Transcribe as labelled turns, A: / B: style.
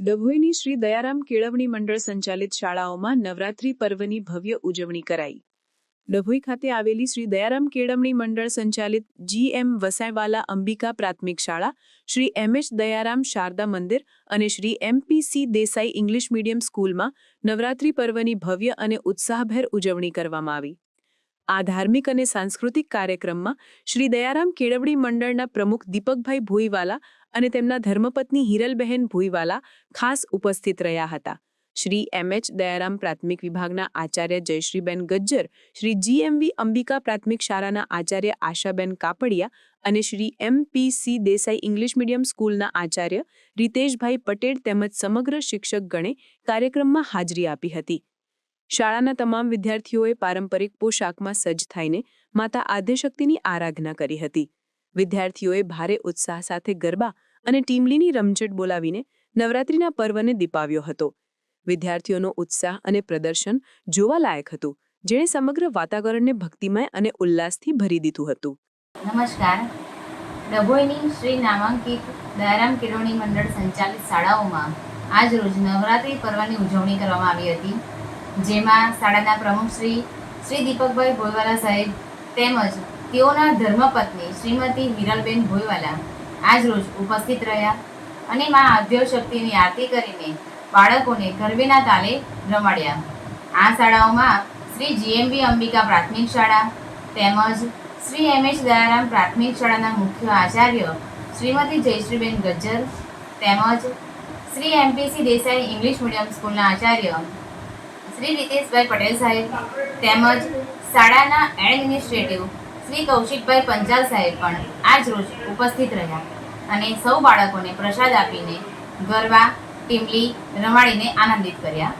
A: ડભોઈની શ્રી દયારામ કેળવણી મંડળ સંચાલિત શાળાઓમાં નવરાત્રી પર્વની ભવ્ય ઉજવણી કરાઈ. ડભોઈ ખાતે આવેલી શ્રી દયારામ કેળવણી મંડળ સંચાલિત જી એમ વસાઈવાલા અંબિકા પ્રાથમિક શાળા, શ્રી એમ એચ દયારામ શારદા મંદિર અને Shri MPC Desai English medium સ્કૂલમાં નવરાત્રી પર્વની ભવ્ય અને ઉત્સાહભેર ઉજવણી કરવામાં આવી. આ ધાર્મિક અને સાંસ્કૃતિક કાર્યક્રમમાં શ્રી દયારામ કેળવણી મંડળના પ્રમુખ દીપકભાઈ ભોઈવાલા અને તેમના ધર્મપત્ની હિરલબહેન ભોઈવાલા ખાસ ઉપસ્થિત રહ્યા હતા. શ્રી એમ એચ દયારામ પ્રાથમિક વિભાગના આચાર્ય જયશ્રીબેન ગજ્જર, શ્રી જીએમવી અંબિકા પ્રાથમિક શાળાના આચાર્ય આશાબેન કાપડિયા અને Shri MPC Desai English medium સ્કૂલના આચાર્ય રીતેશભાઈ પટેલ તેમજ સમગ્ર શિક્ષકગણે કાર્યક્રમમાં હાજરી આપી હતી. શાળાના તમામ વિદ્યાર્થીઓએ પારંપરિક પોશાકમાં સજ્જ થઈને માતા આદ્યશક્તિની આરાધના કરી હતી. વિદ્યાર્થીઓએ ભારે ઉત્સાહ સાથે ગરબા અને ટીમલીની રમઝટ બોલાવીને નવરાત્રિના પર્વને દીપાવ્યો હતો. વિદ્યાર્થીઓનો ઉત્સાહ અને પ્રદર્શન જોવાલાયક હતું, જેણે સમગ્ર વાતાવરણને ભક્તિમય અને ઉલ્લાસથી ભરી દીધું હતું.
B: નમસ્કાર. ડભોઈની શ્રી નામાંકિત દયારામ કિરોણી મંડળ સંચાલિત શાળાઓમાં આજ રોજ નવરાત્રિ પર્વની ઉજવણી કરવામાં આવી હતી. જેમાં શાળાના પ્રમુખ શ્રી શ્રી દીપકભાઈ ભોયવાલા સાહેબ તેમજ તેઓના ધર્મપત્ની શ્રીમતી હિરલબેન ભોયવાલા આજરોજ ઉપસ્થિત રહ્યા અને મા આદ્યશક્તિની આરતી કરીને બાળકોને ગરબેના તાલે રમાડ્યા. આ શાળાઓમાં શ્રી જીએમબી અંબિકા પ્રાથમિક શાળા તેમજ શ્રી એમ એચ દયારામ પ્રાથમિક શાળાના મુખ્ય આચાર્ય શ્રીમતી જયશ્રીબેન ગજ્જર તેમજ Shri MPC Desai English medium સ્કૂલના આચાર્ય શ્રી રીતેશભાઈ પટેલ સાહેબ તેમજ શાળાના એડમિનિસ્ટ્રેટિવ શ્રી કૌશિકભાઈ પંચાલ સાહેબ પણ આજ રોજ ઉપસ્થિત રહ્યા અને સૌ બાળકોને પ્રસાદ આપીને ગરબા ટીમલી રમાડીને આનંદિત કર્યા.